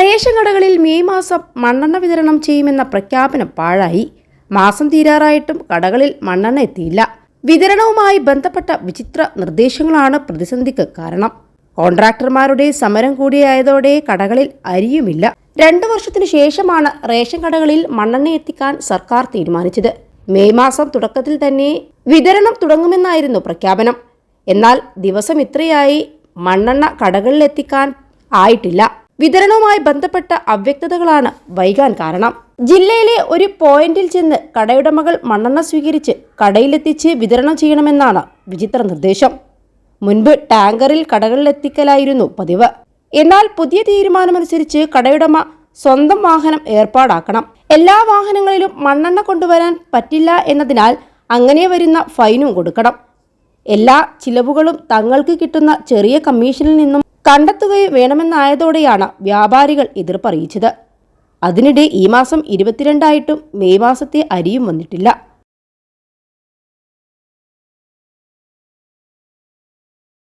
Ration കടകളിൽ May മാസം മണ്ണെണ്ണ വിതരണം ചെയ്യുമെന്ന പ്രഖ്യാപനം പാഴായി. മാസം തീരാറായിട്ടും കടകളിൽ മണ്ണെണ്ണ എത്തിയില്ല. വിതരണവുമായി ബന്ധപ്പെട്ട വിചിത്ര നിർദ്ദേശങ്ങളാണ് പ്രതിസന്ധിക്ക് കാരണം. കോൺട്രാക്ടർമാരുടെ സമരം കൂടിയായതോടെ കടകളിൽ അരിയുമില്ല. രണ്ടു വർഷത്തിനു ശേഷമാണ് റേഷൻ കടകളിൽ മണ്ണെണ്ണ എത്തിക്കാൻ സർക്കാർ തീരുമാനിച്ചത്. മെയ് മാസം തുടക്കത്തിൽ തന്നെ വിതരണം തുടങ്ങുമെന്നായിരുന്നു പ്രഖ്യാപനം. എന്നാൽ ദിവസം ഇത്രയായി മണ്ണെണ്ണ കടകളിലെത്തിക്കാൻ ആയിട്ടില്ല. വിതരണവുമായി ബന്ധപ്പെട്ട അവ്യക്തതകളാണ് വൈകാൻ കാരണം. ജില്ലയിലെ ഒരു പോയിന്റിൽ ചെന്ന് കടയുടമകൾ മണ്ണെണ്ണ സ്വീകരിച്ച് കടയിലെത്തിച്ച് വിതരണം ചെയ്യണമെന്നാണ് വിചിത്ര നിർദ്ദേശം. മുൻപ് ടാങ്കറിൽ കടകളിലെത്തിക്കലായിരുന്നു പതിവ്. എന്നാൽ പുതിയ തീരുമാനമനുസരിച്ച് കടയുടമ സ്വന്തം വാഹനം ഏർപ്പാടാക്കണം. എല്ലാ വാഹനങ്ങളിലും മണ്ണെണ്ണ കൊണ്ടുവരാൻ പറ്റില്ല എന്നതിനാൽ അങ്ങനെ വരുന്ന ഫൈനും കൊടുക്കണം. എല്ലാ ചിലവുകളും തങ്ങൾക്ക് കിട്ടുന്ന ചെറിയ കമ്മീഷനിൽ നിന്നും കണ്ടെത്തുകയും വേണമെന്നായതോടെയാണ് വ്യാപാരികൾ എതിർപ്പറിയിച്ചത്. അതിനിടെ ഈ മാസം ഇരുപത്തിരണ്ടായിട്ടും മെയ് മാസത്തെ അരിയും വന്നിട്ടില്ല.